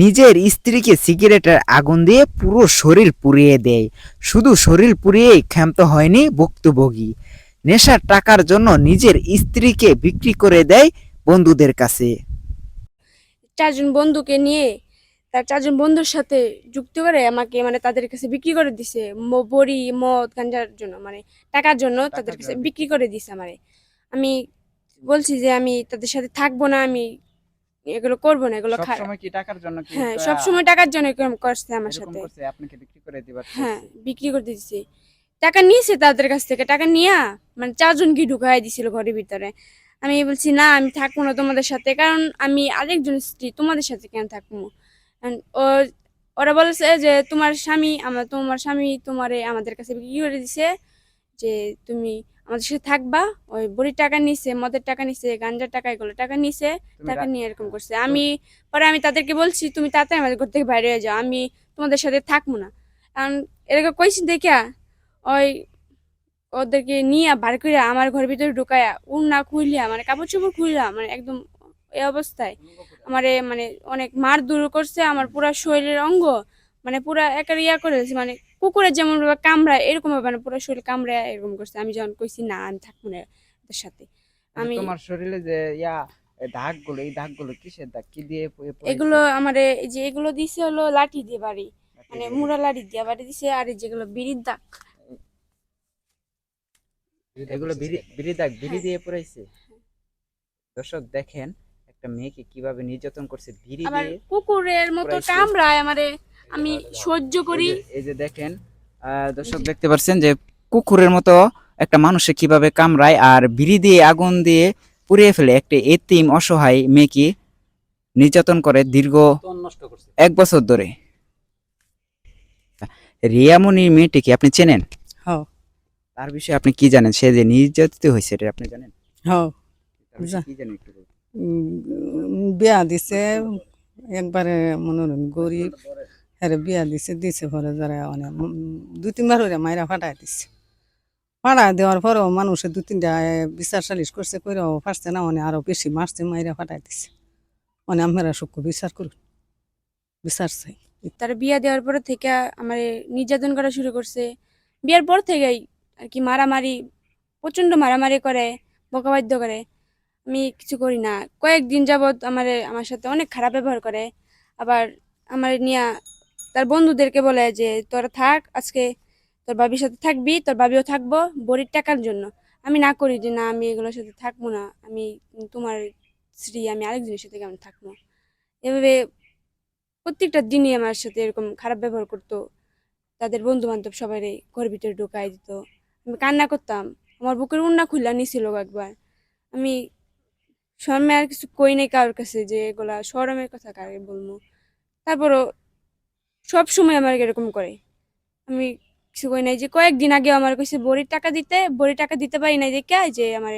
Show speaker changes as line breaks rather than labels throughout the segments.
নিজের স্ত্রীকে সিগারেটের আগুন দিয়ে পুরো শরীর পুড়িয়ে দেয়। শুধু শরীর পুড়িয়েই ক্ষান্ত হয়নি ভুক্তভোগী। নেশার টাকার জন্য নিজের স্ত্রীকে বিক্রি করে দেয় বন্ধুদের কাছে।
চারজন বন্ধুকে নিয়ে তার চারজন বন্ধুর সাথে যুক্ত করে আমাকে মানে তাদের কাছে বিক্রি করে দিছে। বড়ি মদ গাঞ্জার জন্য মানে টাকার জন্য তাদের কাছে বিক্রি করে দিছে আমারে। আমি বলছি যে আমি তাদের সাথে থাকব না আমি এগুলো করব না এগুলো খা-
সবসময় কি টাকার জন্য কি
হ্যাঁ সবসময় টাকার জন্য এরকম করছে আমার সাথে।
করছে আপনাকে বিক্রি করে দিবার
হ্যাঁ বিক্রি করে দিয়েছে টাকা নিয়েছে তাদের কাছ থেকে টাকা নিয়া মানে চারজনকে ঢুকাই দিছিল ঘরের ভিতরে। আমি বলছি না আমি থাকব না তোমাদের সাথে কারণ আমি আরেকজন স্ত্রী তোমাদের সাথে কেন থাকব? ও- ওরা বলেছে যে তোমার স্বামী আমার তোমার স্বামী তোমারে আমাদের কাছে বিক্রি করে দিছে যে তুমি আমাদের সাথে থাকবা ওই বড়ির টাকা নিছে মদের টাকা নিছে গাঞ্জার টাকা এগুলো টাকা নিছে টাকা নিয়ে এরকম করছে। আমি পরে আমি তাদেরকে বলছি তুমি তাড়াতাড়ি আমাদের ঘর থেকে বাইরে হয়ে যাও আমি তোমাদের সাথে থাকব না। কারণ এরকম কইছি দেখিয়া ওই ওদেরকে নিয়ে বার করে আমার ঘরের ভিতরে ঢুকাইয়া ঢুকায়া না খুইলিয়া মানে কাপড় চোপড় খুইলা মানে একদম এই অবস্থায়। আমারে মানে অনেক মার দূর করছে আমার পুরা শরীরের অঙ্গ মানে পুরা একের ইয়া করে মানে কুকুরের যেমন কামড়ায় এরকম ভাবে মানে পুরো শরীর কামড়ায় এরকম করছে। আমি যখন কইছি না আমি থাকব না এদের সাথে। আমি
তোমার শরীরে যে ইয়া দাগগুলো এই দাগগুলো কিসের দাগ? কি দিয়ে
এগুলো আমারে এই যে এগুলো দিছে হলো লাঠি দিয়ে বাড়ি। মানে মুড়া লাঠি দিয়ে বাড়ি দিছে আর এই যেগুলো বিড়ির দাগ।
এগুলো বিড়ি বিড়ি দাগ বিড়ি
হ্যাঁ।
দিয়ে পড়াইছে? দর্শক দেখেন একটা মেয়েকে কীভাবে নির্যাতন করছে বিড়ি দিয়ে
কুকুরের মতো কামড়ায় আমারে। আমি সহ্য করি।
এই যে- দেখেন আহ, দর্শক দেখতে পাচ্ছেন যে কুকুরের মতো একটা মানুষে কীভাবে কামড়ায় আর বিড়ি দিয়ে আগুন দিয়ে পুড়িয়ে ফেলে একটা এতিম অসহায় মেয়েকে নির্যাতন করে দীর্ঘ এক বছর ধরে। রিয়ামণি মেয়েটিকে আপনি চেনেন?
হ্যাঁ।
তার বিষয়ে আপনি কি জানেন? সে যে নির্যাতিত হয়েছে এটা আপনি জানেন?
হ্যাঁ। বিয়া দিছে একবারে মনোরম গরিব। হ্যাঁ বিয়া দিছে দিছে পরে যারা অনেক দু তিনবার হইরা মাইরা ফাটাই দিছে। ফাটাই দেওয়ার পরেও মানুষে দু তিনটা বিচার সালিশ করছে, কইরাও পারছে না অনেক আরও বেশি মারছে, মাইরা ফাটাই দিছে। অনেক আমরা সূক্ষ্ম বিচার করুন বিচার চাই।
তার বিয়া দেওয়ার পর থেকে আমার নির্যাতন করা শুরু করছে। বিয়ার পর থেকেই আর কি মারামারি প্রচণ্ড মারামারি করে, বকাবাদ্য করে। আমি কিছু করি না। কয়েকদিন যাবৎ আমার আমার সাথে অনেক খারাপ ব্যবহার করে। আবার আমার নিয়ে তার বন্ধুদেরকে বলে যে, তোরা থাক, আজকে তোর বাবির সাথে থাকবি, তোর বাবিও থাকব বড়ির টাকার জন্য। আমি না করি যে, না, আমি এগুলোর সাথে থাকব না। আমি তোমার স্ত্রী, আমি আরেকজনের সাথে কেমন থাকব? এভাবে প্রত্যেকটা দিনই আমার সাথে এরকম খারাপ ব্যবহার করতো। তাদের বন্ধু বান্ধব সবাই ঘরের ভিতরে ঢুকাই দিত। আমি কান্না করতাম। আমার বুকের উন্না খুললা নিছিল একবার। আমি শর্মে আর কিছু কই নাই কারোর কাছে যে, এগুলা শরমের কথা কারে বলব তারপরও সব সময় আমার এরকম করে। আমি কিছু কই নাই যে কয়েকদিন আগে আমার কাছে বড়ির টাকা দিতে বড়ি টাকা দিতে পারি নাই দেখে যে আমার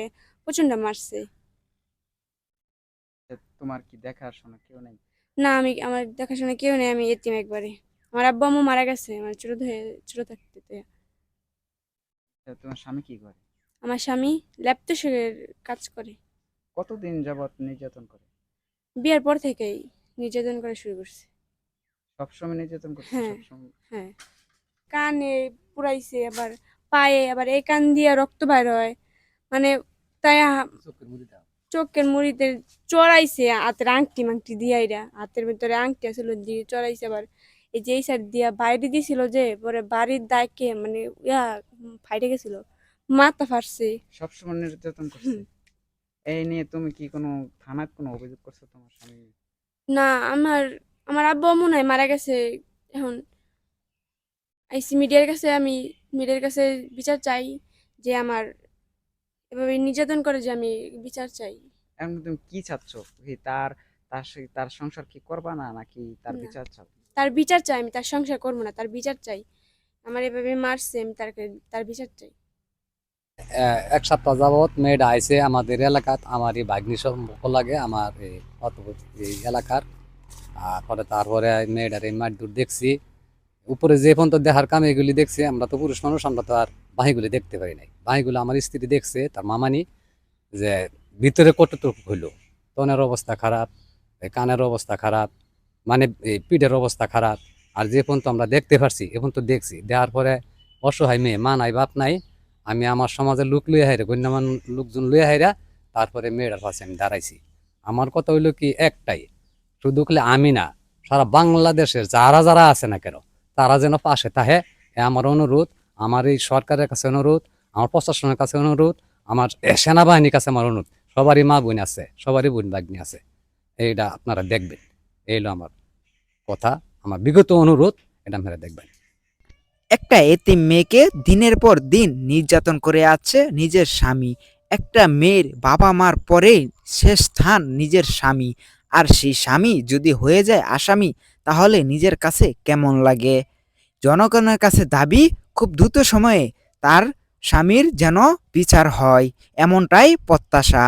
প্রচণ্ড মারছে।
তোমার কি দেখার শোনা কেউ নেই?
না আমি আমার দেখাশোনা কেউ নেই আমি এতিম একবারে। আমার আব্বা আম্মু মারা গেছে আমার ছোট হয়ে ছোট থাকতে
তোমার স্বামী কি করে?
আমার স্বামী ল্যাপটপের কাজ করে।
কতদিন যাবত নির্যাতন করে?
বিয়ের পর থেকেই নির্যাতন করা শুরু করছে।
সবসময় নির্যাতন করছে
হ্যাঁ।
সবসময়।
হ্যাঁ। কানে পুরাইছে আবার পায়ে আবার এই কান দিয়ে রক্ত বাইর হয়। মানে তাই হা-
চোখের মুড়ি দাও
চোখের মুড়িতে চড়াইছে হাতের আংটি মাংটি দিয়া এরা। হাতের ভিতরে আংটি আসলে দিয়ে চড়াইছে আবার। এই যে এই সাইড দিয়া বাইরে দিছিল যে পরে বাড়ির দায়কে মানে ইয়া ফাইটে গেছিল। মাথা ফাটছে।
সবসময় নির্যাতন করছে।
হুম।
এই নিয়ে তুমি কি কোনো থানায় কোনো অভিযোগ করছ তোমার স্বামী
না আমার আমার আব্বু মনে হয় মারা গেছে। এখন আইসি মিডিয়ার কাছে আমি মিডিয়ার কাছে বিচার চাই যে আমার এভাবে নির্যাতন করে যে আমি বিচার চাই।
এখন তুমি কি চাচ্ছ? কি তার তার তার সংসার কি করবা না নাকি তার বিচার চাও?
তার বিচার চাই আমি তার সংসার করব না তার বিচার চাই। আমার এভাবে মারছে আমি তার তার বিচার চাই।
এক সপ্তাহ যাবৎ মেয়েটা আইছে আমাদের এলাকাত আমার এই ভাগ্নি সম্পর্ক লাগে আমার এই এলাকার। আর পরে তারপরে মেয়েটার এই মারধর দেখছি। উপরে যে পর্যন্ত দেখার কাম এগুলি দেখছি, আমরা তো পুরুষ মানুষ, আমরা তো আর বাহিগুলি দেখতে পারি নাই। বাহিগুলো আমার স্ত্রী দেখছে, তার মামানি, যে ভিতরে কতটুকু হইল? তনের অবস্থা খারাপ কানের অবস্থা খারাপ মানে এই পিঠের অবস্থা খারাপ। আর যে পর্যন্ত আমরা দেখতে পারছি এখন তো দেখছি। দেওয়ার পরে অসহায় মেয়ে, মা নাই, বাপ নাই, আমি আমার সমাজের লোক লইয়া হাইরা গণ্যমান লোকজন লইয়া হাইরা, তারপরে মেয়েটার পাশে আমি দাঁড়াইছি। আমার কথা হইল কি, একটাই শুধু খালি আমি না, সারা বাংলাদেশের যারা যারা আছে না কেন, তারা যেন পাশে তাহে আমার অনুরোধ, আমার এই সরকারের কাছে অনুরোধ, আমার প্রশাসনের কাছে অনুরোধ, আমার সেনাবাহিনীর কাছে আমার অনুরোধ। সবারই মা বোন আছে, সবারই বোন বাগ্নি আছে। এইটা আপনারা দেখবেন। এই হলো আমার কথা, আমার বিগত অনুরোধ, এটা আপনারা দেখবেন।
একটা এতিম মেয়েকে দিনের পর দিন নির্যাতন করে আছে নিজের স্বামী। একটা মেয়ের বাবা মার পরে শেষ স্থান নিজের স্বামী। আর সেই স্বামী যদি হয়ে যায় আসামি, তাহলে নিজের কাছে কেমন লাগে? জনগণের কাছে দাবি খুব দ্রুত সময়ে তার স্বামীর যেন বিচার হয়, এমনটাই প্রত্যাশা।